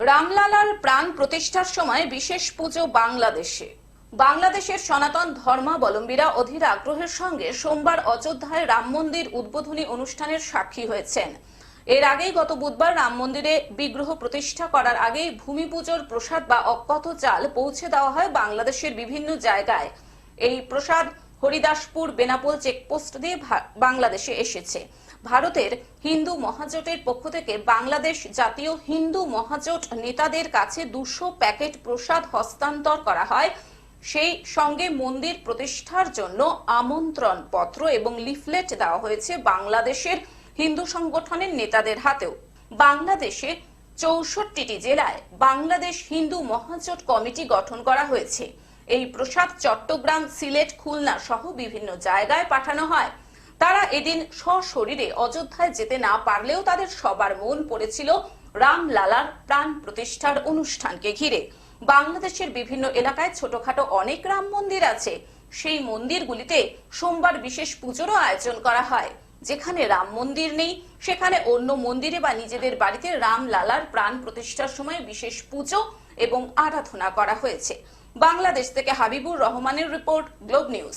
রামলালার প্রাণ প্রতিষ্ঠার সময় বিশেষ পুজো বাংলাদেশে। বাংলাদেশের সনাতন ধর্মাবলম্বীরা অধীর আগ্রহের সঙ্গে সোমবার অযোধ্যায় রাম মন্দির উদ্বোধনী অনুষ্ঠানের সাক্ষী হয়েছেন। এর আগেই গত বুধবার রাম মন্দিরে বিগ্রহ প্রতিষ্ঠা করার আগেই ভূমি পুজোর প্রসাদ বা অক্ষত চাল পৌঁছে দেওয়া হয় বাংলাদেশের বিভিন্ন জায়গায়। এই প্রসাদ হরিদাসপুর, বেনাপোল, চেকপোস্ট দিয়ে বাংলাদেশে এসেছে। ভারতের হিন্দু মহাজোটের পক্ষ থেকে বাংলাদেশ জাতীয় হিন্দু মহাজোট নেতাদের কাছে দুশো প্যাকেট প্রসাদ হস্তান্তর করা হয়। সেই সঙ্গে মন্দির প্রতিষ্ঠার জন্য আমন্ত্রণ পত্র এবং লিফলেট দেওয়া হয়েছে বাংলাদেশের হিন্দু সংগঠনের নেতাদের হাতেও। বাংলাদেশে চৌষট্টিটি জেলায় বাংলাদেশ হিন্দু মহাজোট কমিটি গঠন করা হয়েছে। এই প্রসাদ চট্টগ্রাম, সিলেট, খুলনা সহ বিভিন্ন জায়গায় পাঠানো হয়। তারা এদিন সশরীরে অযোধ্যায় যেতে না পারলেও তাদের সবার মন পড়েছিল রামলালার প্রাণ প্রতিষ্ঠার অনুষ্ঠানকে ঘিরে। বাংলাদেশের বিভিন্ন এলাকায় ছোটখাটো অনেক রাম মন্দির আছে। সেই মন্দিরগুলিতে সোমবার বিশেষ পুজোরও আয়োজন করা হয়। যেখানে রাম মন্দির নেই, সেখানে অন্য মন্দিরে বা নিজেদের বাড়িতে রাম লালার প্রাণ প্রতিষ্ঠার সময় বিশেষ পুজো এবং আরাধনা করা হয়েছে। বাংলাদেশ থেকে হাবিবুর রহমানের রিপোর্ট, গ্লোব নিউজ।